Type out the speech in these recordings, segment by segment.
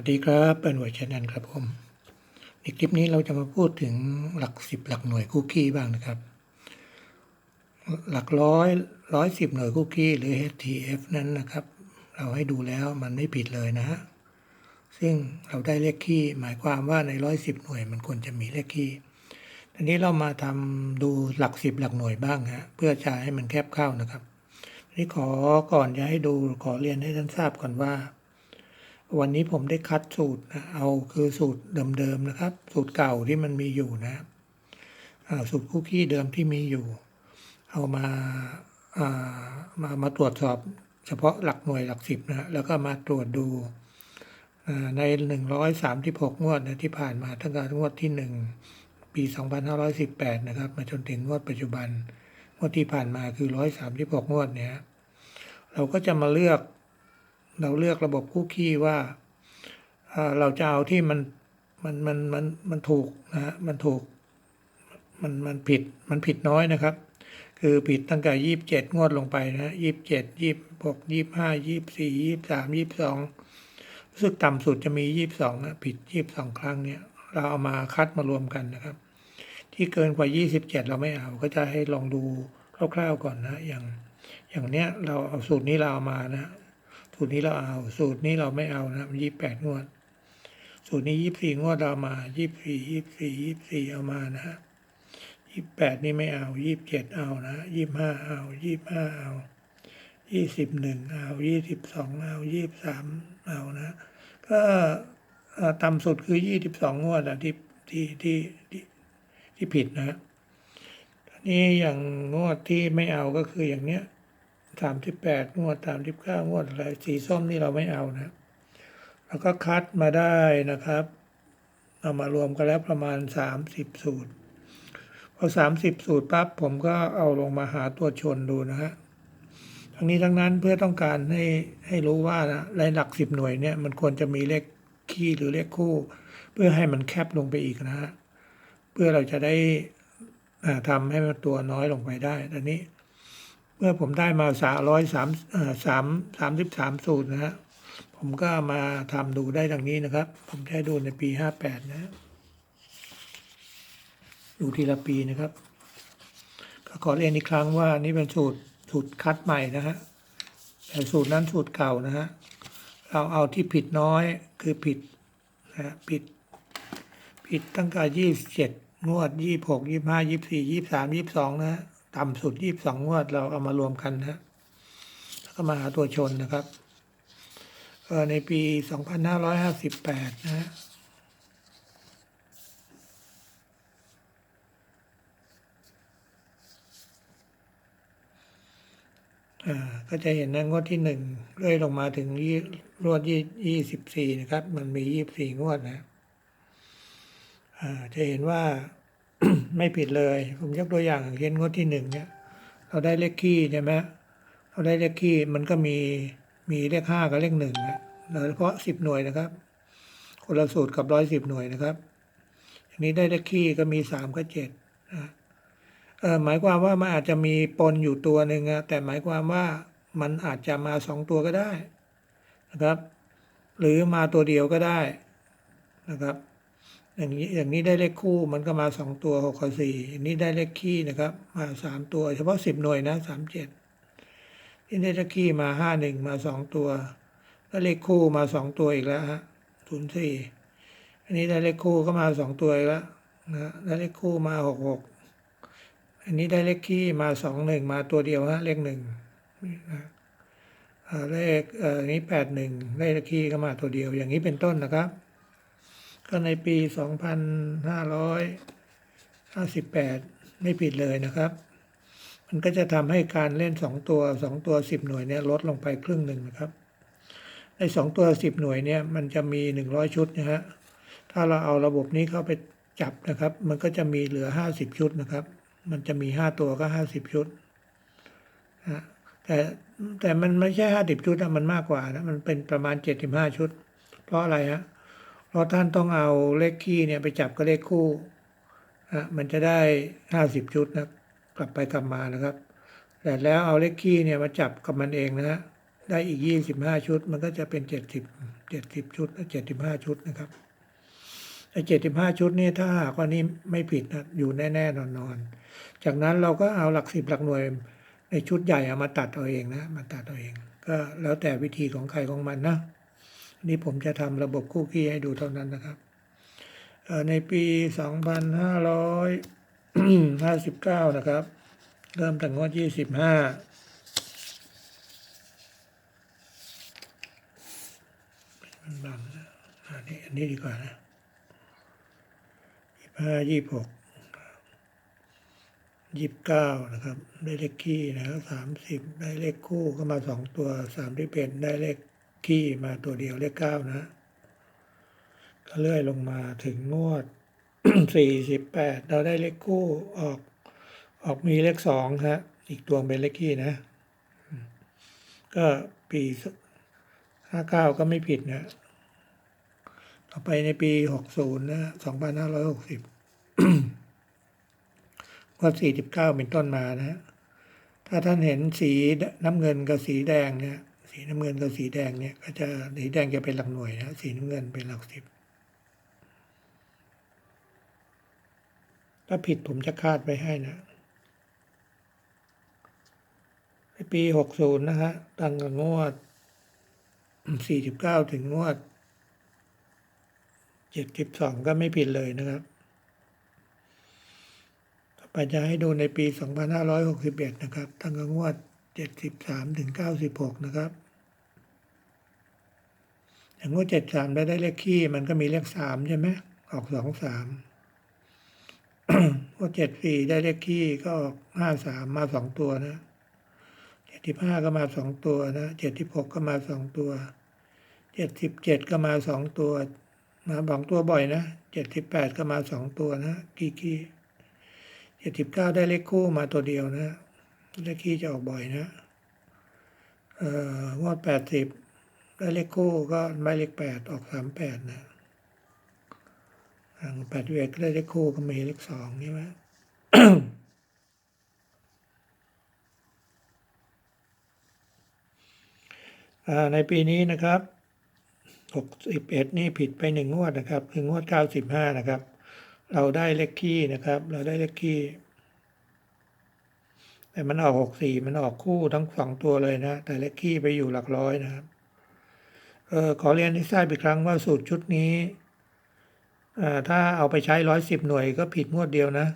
วัสดีครับเป็นหวยชแนนครับผมในคลิปนี้เราจะมาพูดถึงหลักสิบหลักหน่วยคุกกี้บ้างนะครับ หลักร้อยร้อยสิบหน่วยคุกกี้หรือ HTF นั้นนะครับ เราให้ดูแล้วมันไม่ผิดเลยนะฮะซึ่งเราได้เลขคี่หมายความว่าในร้อยสิบหน่วยมันควรจะมีเลขคี่ทีนี้เรามาทำดูหลักสิบหลักหน่วยบ้างฮะเพื่อจะให้มันแคบเข้านะครับทีนี้ขอก่อนจะให้ดูขอเรียนให้ท่านทราบก่อนว่า วันนี้ผมได้คัดสูตรนะเอาคือสูตรเดิมๆนะครับ สูตรเก่าที่มันมีอยู่นะสูตรคุกกี้เดิมที่มีอยู่ เอามาามามาตรวจสอบเฉพาะหลักหน่วยหลักสิบนะแล้วก็มาตรวจดูในหนึ่งร้อยสามสิบหกงวดนะที่ผ่านมาตั้งแต่งวดที่หนึ่งปีสองพันห้าร้อยสิบแปดนะครับ มาจนถึงงวดปัจจุบัน งวดที่ผ่านมาคือร้อยสามสิบหกงวดเนี่ยเราก็จะมาเลือก เราเลือกระบบคุกกี้ว่าเราจะเอาที่มันมันมันมันมันถูกนะฮะมันถูกมันมันผิดมันผิดน้อยนะครับ คือผิดตั้งแต่ยี่สิบเจ็ดงวดลงไปนะยี่สิบเจ็ดยี่สิบหกยี่สิบห้ายี่สิบสี่ยี่สิบสามยี่สิบสองรู้สึกต่ำสุดจะมียี่สิบสองนะผิดยี่สิบสองครั้งเนี่ย เราเอามาคัดมารวมกันนะครับ ที่เกินกว่ายี่สิบเจ็ดเราไม่เอาก็จะให้ลองดูคร่าวๆก่อนนะ อย่างอย่างเนี้ยเราเอาสูตรนี้เราเอามานะ สูตรนี้เราเอา สูตรนี้เราไม่เอานะยี่แปดงวด สูตรนี้ยี่สี่งวดเราเอามายี่สี่ยี่สี่ยี่สี่เอามานะฮะยี่แปดนี่ไม่เอายี่เจ็ดเอานะยี่ห้าเอายี่ห้าเอายี่สิบหนึ่งเอายี่สิบสองเอายี่สามเอานะ ก็ต่ำสุดคือยี่สิบสองงวดอะที่ที่ที่ที่ที่ผิดนะฮะอันนี้อย่างงวดที่ไม่เอาก็คืออย่างเนี้ย สามสิบแปดงวดสามสิบเก้างวดอะไรสีส้มนี่เราไม่เอานะ แล้วก็คัดมาได้นะครับเอามารวมกันแล้วประมาณสามสิบสูตรพอสามสิบสูตรปั๊บผมก็เอาลงมาหาตัวชนดูนะฮะทั้งนี้ทั้งนั้นเพื่อต้องการให้ให้รู้ว่านะในหลักสิบหน่วยเนี่ยมันควรจะมีเลขคี่หรือเลขคู่ เพื่อให้มันแคบลงไปอีกนะฮะเพื่อเราจะได้ทำให้มันตัวน้อยลงไปได้ตอนนี้ เมื่อผมได้มาสามร้อยสามสามสามสิบสามสูตรนะฮะผมก็มาทำดูได้ดังนี้นะครับ ผมได้ดูในปีห้าแปดนะฮะดูทีละปีนะครับ ก็ขอเรียนอีกครั้งว่านี่เป็นสูตรสูตรคัดใหม่นะฮะแต่สูตรนั้นสูตรเก่านะฮะเราเอาที่ผิดน้อยคือผิดนะฮะผิด ผิดตั้งแต่ยี่สิบเจ็ดงวดยี่หกยี่ห้ายี่สี่ยี่สามยี่สองนะฮะ ต่ำสุดยี่สองงวด เราเอามารวมกันนะแล้วก็มาหาตัวชนนะครับเออในปีสองพันห้าร้อยห้าสิบแปดนะก็จะเห็นนะงวดที่หนึ่งเรื่อยลงมาถึงยี่รวดยี่ยี่สิบสี่นะครับ มันมียี่สิบสี่งวดนะจะเห็นว่า ไม่ผิดเลย ผมยกตัวอย่างเช่นงวดที่หนึ่งเนี่ย เราได้เลขคี่ใช่ไหมเราได้เลขคี่มันก็มีมีเลขห้ากับเลขหนึ่งนะโดยเฉพาะสิบหน่วยนะครับ คนละสูตรกับร้อยสิบหน่วยนะครับ อย่างนี้ได้เลขคี่ก็มีสามกับเจ็ดนะเออหมายความว่ามันอาจจะมีปนอยู่ตัวหนึ่งอะแต่หมายความว่ามันอาจจะมาสองตัวก็ได้นะครับ หรือมาตัวเดียวก็ได้นะครับ อย่างนี้อย่างนี้ได้เลขคู่มันก็มาสองตัวหกกับสี่อย่างนี้ได้เลขคี่นะครับ มาสามตัว เฉพาะสิบหน่วยนะสามเจ็ดที่ได้เลขคี่มาห้าหนึ่งมาสองตัวแล้วเลขคู่มาสองตัวอีกแล้วฮะศูนย์สี่อันนี้ได้เลขคู่ก็มาสองตัวอีกแล้วนะได้เลขคู่มาหกหกอันนี้ได้เลขคี่มาสองหนึ่งมาตัวเดียวฮะเลขหนึ่งนะเลขอันนี้แปดหนึ่งได้เลขคี่ก็มาตัวเดียวอย่างนี้เป็นต้นนะครับ ก็ในปี 2558 ไม่ผิดเลยนะครับ มันก็จะทำให้การเล่น 2 ตัว 2 ตัว 10 หน่วยเนี่ยลดลงไปครึ่งหนึ่งนะครับ ใน 2 ตัว 10 หน่วยเนี่ยมันจะมี 100 ชุดนะฮะ ถ้าเราเอาระบบนี้เข้าไปจับนะครับ มันก็จะมีเหลือ 50 ชุดนะครับ มันจะมี 5 ตัวก็ 50 ชุดนะแต่แต่มันไม่ใช่ 50 ชุดนะมันมากกว่านะ มันเป็นประมาณ 75 ชุด เพราะอะไรฮะเพราะท่านต้องเอาเลขคี่เนี่ยไปจับกับเลขคู่อะมันจะได้ห้าสิบชุดนะกลับไปกลับมานะครับ แต่แล้วเอาเลขคี่เนี่ยมาจับกับมันเองนะฮะได้อีกยี่สิบห้าชุด มันก็จะเป็นเจ็ดสิบเจ็ดสิบชุดเจ็ดสิบห้าชุดนะครับไอ้เจ็ดสิบห้าชุดนี่ถ้าหากว่านี้ไม่ผิดนะอยู่แน่ๆนอนๆจากนั้นเราก็เอาหลักสิบหลักหน่วยในชุดใหญ่เอามาตัดเอาเองนะมาตัดเอาเอง ก็แล้วแต่วิธีของใครของมันนะ นี่ผมจะทำระบบคุกกี้ให้ดูเท่านั้นนะครับ ในปีสองพันห้าร้อยห้าสิบเก้านะครับ เริ่มตั้งงวดยี่สิบห้ามันบังนะอันนี้อันนี้ดีกว่านะยี่ห้ายี่หกยี่สิบเก้านะครับ ได้เลขคี่นะครับสามสิบได้เลขคู่ก็มาสองตัวสามที่เป็นได้เลข คี่มาตัวเดียวเลขเก้านะ ก็เลื่อยลงมาถึงงวดสี่สิบแปดเราได้เลขคู่ออก ออกมีเลขสองฮะ อีกตัวเป็นเลขคี่นะ ก็ปีห้าเก้าก็ไม่ผิดนะต่อไปในปีหกศูนย์นะสองพันห้าร้อยหกสิบว่าสี่สิบเก้าเป็นต้นมานะ ถ้าท่านเห็นสีน้ำเงินกับสีแดงเนี่ย สีน้ำเงินกับสีแดงเนี่ย ก็จะสีแดงจะเป็นหลักหน่วยนะสีน้ำเงินเป็นหลักสิบถ้าผิดผมจะคาดไว้ให้นะในปีหกศูนย์นะฮะตั้งแต่งวดสี่สิบเก้าถึงงวดเจ็ดสิบสองก็ไม่ผิดเลยนะครับ ต่อไปจะให้ดูในปีสองพันห้าร้อยหกสิบเอ็ดนะครับ ตั้งแต่งวดเจ็ดสิบสามถึงเก้าสิบหกนะครับ อย่างงวเจ็ดสามได้ได้เลขขี้มันก็มีเลขสามใช่ไหมออกสองสามงวเจ็ดสี่ได้เลขขี้ก็ออกห้าสามมาสองตัวนะเจ็ดสิบห้าก็มาสองตัวนะเจ็ดสิบหกก็มาสองตัวเจ็ดสิบเจ็ดก็มาสองตัวมาสองตัวบ่อยนะเจ็ดสิบแปดก็มาสองตัวนะกี้กี้เจ็ดสิบเก้าได้เลขคู่มาตัวเดียวนะเลขขี้จะออกบ่อยนะเอ่องวดแปดสิบ ได้เลขคู่ก็ไม่เลขแปดออกสามแปดนะแปดเอ็ก็ได้เลขคู่ก็มีเลขสองใช่ไหมในปีนี้นะครับหกสิบเอ็ดนี่ผิดไปหนึ่งงวดนะครับ คืองวดเก้าสิบห้านะครับ เราได้เลขคี่นะครับ เราได้เลขคี่แต่มันออกหกสี่มันออกคู่ทั้งสองตัวเลยนะ แต่เลขคี่ไปอยู่หลักร้อยนะครับ ออขอเรียนให้ทราบอีกครั้งว่าสูตรชุดนี้ถ้าเอาไปใช้ร้อยสิบหน่วยก็ผิดงวดเดียวนะ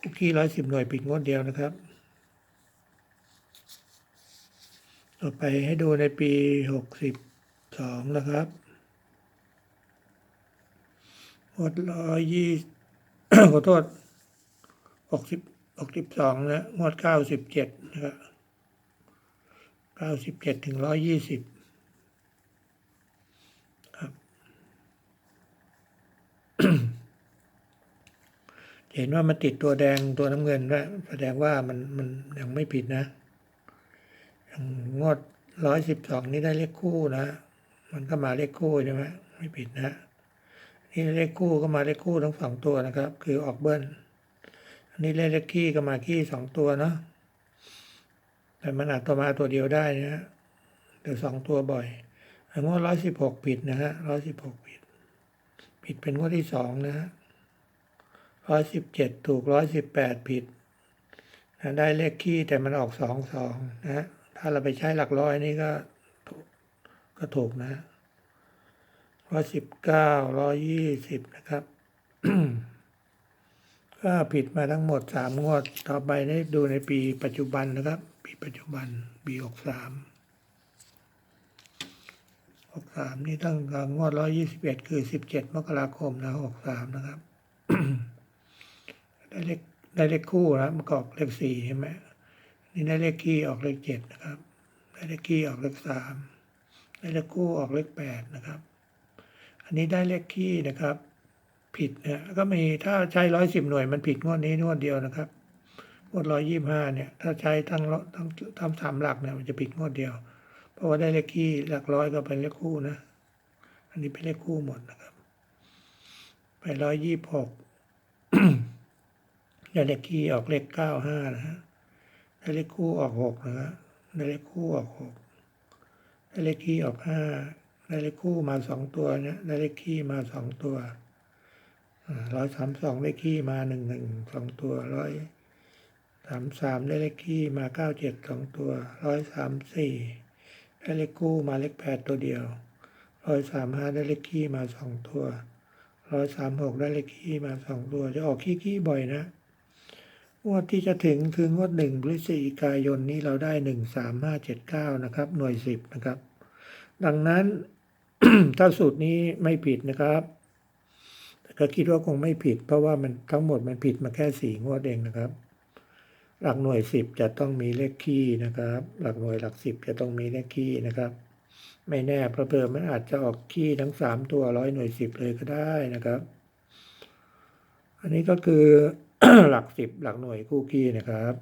คุกกี้ร้อยสิบหน่วยผิดงวดเดียวนะครับ ต่อไปให้ดูในปีหกสิบสองนะครับงวดร้อยยี่ขอโทษหกสิบหกสิบสองนะงวดเก้าสิบเจ็ดนะครับเก้าสิบเจ็ดถึงร้อยยี่สิบ เห็นว่ามันติดตัวแดงตัวน้ำเงินด้วยแสดงว่ามันมันยังไม่ผิดนะย่างงวดร้อยสิบสองนี่ได้เลขคู่นะ มันก็มาเลขคู่ใช่ไหมไม่ผิดนะ นี่เลขคู่ก็มาเลขคู่ทั้งสองตัวนะครับ คือออกเบิ้ลอันนี้เลขขี้ก็มาขี้สองตัวเนาะแต่มันอาจตัวมาตัวเดียวได้นะฮะเดี๋ยวสองตัวบ่อยอันงวดร้อยสิบหกผิดนะฮะร้อยสิบหกผิด ผิดเป็นงวดที่สองนะฮะ ร้อยสิบเจ็ดถูกร้อยสิบแปดผิดนะได้เลขขี้แต่มันออกสองสองนะฮะถ้าเราไปใช้หลักร้อยนี่ก็ถูกก็ถูกนะร้อยสิบเก้าร้อยยี่สิบนะครับ ก็ผิดมาทั้งหมดสามงวด ต่อไปได้ดูในปีปัจจุบันนะครับ ปีปัจจุบันปีหกสามหกสามนี่ตั้งแต่งวดร้อยยี่สิบเอ็ดคือสิบเจ็ดมกราคมนะหกสามนะครับ ได้เลขได้เลขคู่นะมันก็ออกเลขสี่ใช่ไหมนี่ได้เลขคี่ออกเลขเจ็ดนะครับ ได้เลขคี่ออกเลขสามได้เลขคู่ออกเลขแปดนะครับ อันนี้ได้เลขคี่นะครับ ผิดนะก็มีถ้าใช้ร้อยสิบหน่วยมันผิดงวดนี้งวดเดียวนะครับงวดร้อยยี่ห้าเนี่ย ถ้าใช้ทั้งทั้งทั้งสามหลักเนี่ยมันจะผิดงวดเดียว เพราะว่าได้เลขคี่หลักร้อยก็เป็นเลขคู่นะ อันนี้เป็นเลขคู่หมดนะครับ ไปร้อยยี่หก ได้เลขคี่ออกเลขเก้าห้านะฮะได้เลขคู่ออกหกนะฮะได้เลขคู่ออกหกได้เลขคี่ออกห้าได้เลขคู่มาสองตัวเนี่ยได้เลขคี่มาสองตัวร้อยสามสองได้คี่มาหนึ่งหนึ่งสองตัวร้อยสามสามได้เลขคี่มาเก้าเจ็ดสองตัวร้อยสามสี่ได้เลขคู่มาเลขแปดตัวเดียวร้อยสามห้าได้เลขคี่มาสองตัวร้อยสามหกได้เลขคี่มาสองตัว จะออกขี้ขี้บ่อยนะ งวดที่จะถึงคืองวดหนึ่งพฤศจิกายนนี้เราได้หนึ่งสามห้าเจ็ดเก้านะครับ หน่วยสิบนะครับ ดังนั้นถ้าสูตรนี้ไม่ผิดนะครับแต่ก็คิดว่าคงไม่ผิด เพราะว่ามันทั้งหมดมันผิดมาแค่สี่งวดเองนะครับ หลักหน่วยสิบจะต้องมีเลขคี่นะครับ หลักหน่วยหลักสิบจะต้องมีเลขคี่นะครับ ไม่แน่เพราะเพิ่มมันอาจจะออกคี่ทั้งสามตัวร้อยหน่วยสิบเลยก็ได้นะครับ อันนี้ก็คือ หลักสิบหลักหน่วยคู่คี่นะครับ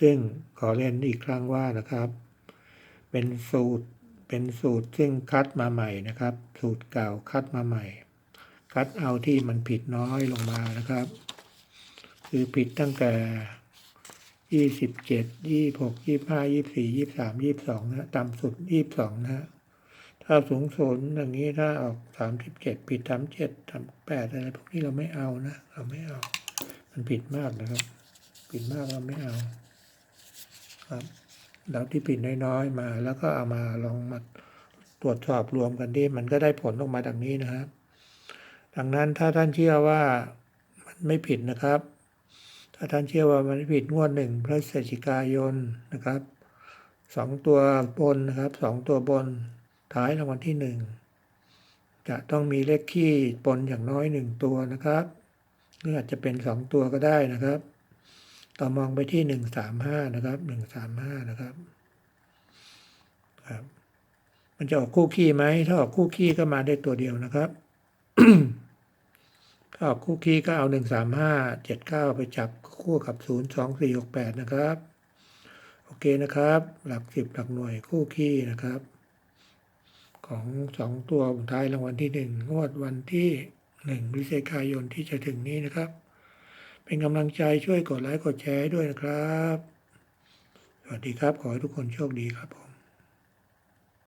ซึ่งขอเรียนอีกครั้งว่านะครับ เป็นสูตรเป็นสูตรซึ่งคัดมาใหม่นะครับ สูตรเก่าคัดมาใหม่ คัดเอาที่มันผิดน้อยลงมานะครับ คือผิดตั้งแต่ยี่สิบเจ็ดยี่หกยี่ห้ายี่สี่ยี่สามยี่สองนะต่ำสุดยี่สองนะถ้าสูงสุดอย่างนี้ถ้าออกสามสิบเจ็ดผิดสามเจ็ดสามแปดอะไรพวกนี้เราไม่เอานะ เราไม่เอา มันผิดมากนะครับ ผิดมากเราไม่เอาครับแล้วที่ผิดน้อยๆมา แล้วก็เอามาลองมาตรวจสอบรวมกันดิมันก็ได้ผลออกมาดังนี้นะครับ ดังนั้นถ้าท่านเชื่อว่ามันไม่ผิดนะครับ ถ้าท่านเชื่อว่ามันไม่ผิดงวดหนึ่งพฤศจิกายนนะครับสองตัวบนนะครับสองตัวบนท้ายรางวัลที่หนึ่งจะต้องมีเลขขี้ปนอย่างน้อยหนึ่งตัวนะครับ หรืออาจจะเป็นสองตัวก็ได้นะครับ ต่อมองไปที่หนึ่งสามห้านะครับหนึ่งสามห้านะครับครับ มันจะออกคู่ขี้ไหมถ้าออกคู่ขี้ก็มาได้ตัวเดียวนะครับถ้าออกคู่ขี้ก็เอาหนึ่งสามห้าเจ็ดเก้าไปจับคู่กับศูนย์สองสี่หกแปดนะครับ โอเคนะครับ หลักสิบหลักหน่วยคู่ขี้นะครับ ของสองตัวท้ายรางวัลที่หนึ่งงวดวันที่ หนึ่งพฤศจิกายนที่จะถึงนี้นะครับ เป็นกำลังใจช่วยกดไลค์กดแชร์ด้วยนะครับ สวัสดีครับ ขอให้ทุกคนโชคดีครับผม